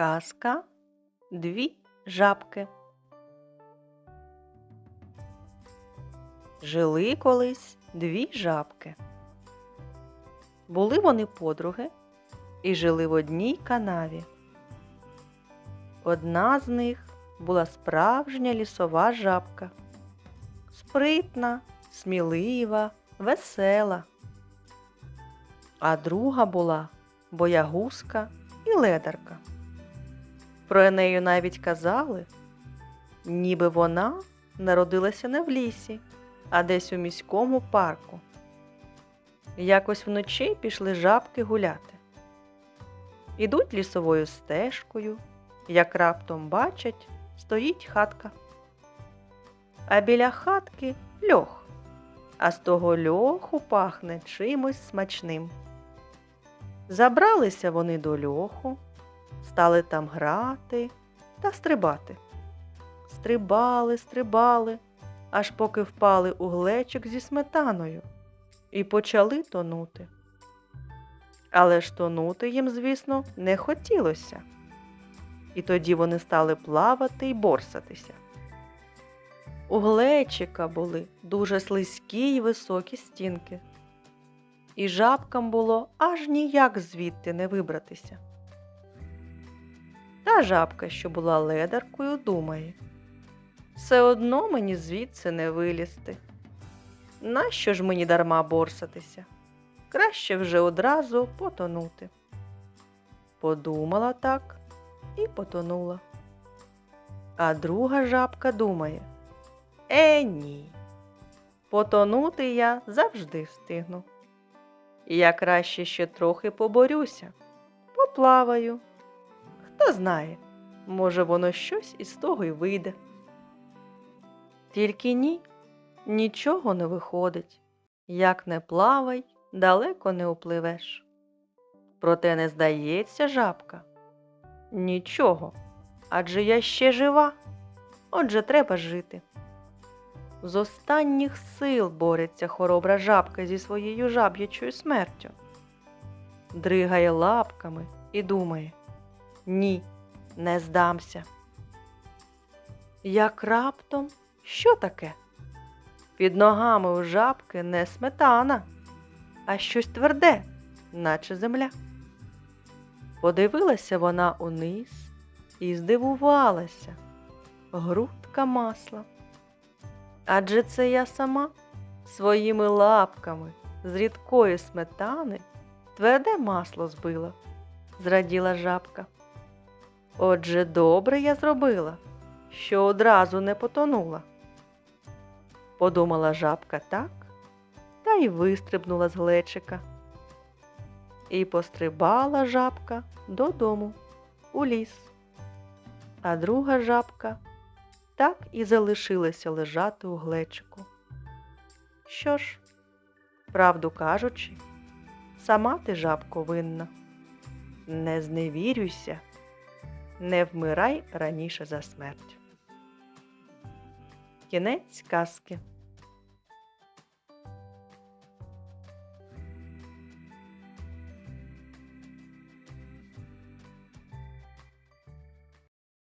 Казка Дві жабки. Жили колись дві жабки. Були вони подруги і жили в одній канаві. Одна з них була справжня лісова жабка. Спритна, смілива, весела. А друга була боягузка і ледарка. Про неї навіть казали, ніби вона народилася не в лісі, а десь у міському парку. Якось вночі пішли жабки гуляти. Ідуть лісовою стежкою, як раптом бачать, стоїть хатка. А біля хатки льох, а з того льоху пахне чимось смачним. Забралися вони до льоху, стали там грати та стрибати. Стрибали, стрибали, аж поки впали у глечик зі сметаною і почали тонути. Але ж тонути їм, звісно, не хотілося. І тоді вони стали плавати й борсатися. У глечика були дуже слизькі й високі стінки, і жабкам було аж ніяк звідти не вибратися. Жабка, що була ледаркою, думає все одно мені звідси не вилізти. Нащо ж мені дарма борсатися? Краще вже одразу потонути. Подумала так і потонула. А друга жабка думає Е, ні. Потонути я завжди встигну. Я краще ще трохи поборюся, поплаваю. Хто знає, може, воно щось із того й вийде. Тільки ні, нічого не виходить. Як не плавай, далеко не upливеш. Проте не здається жабка. Нічого, адже я ще жива, отже треба жити. З останніх сил бореться хоробра жабка зі своєю жаб'ячою смертю. Дригає лапками і думає ні, не здамся. Як раптом що таке? Під ногами у жабки не сметана, а щось тверде, наче земля. Подивилася вона униз і здивувалася грудка масла. Адже це я сама своїми лапками з рідкої сметани тверде масло збила, зраділа жабка. Отже, добре я зробила, що одразу не потонула. Подумала жабка так, та й вистрибнула з глечика. І пострибала жабка додому, у ліс. А друга жабка так і залишилася лежати у глечику. Що ж, правду кажучи, сама ти жабко винна. Не зневірюйся, не вмирай раніше за смерть. Кінець казки.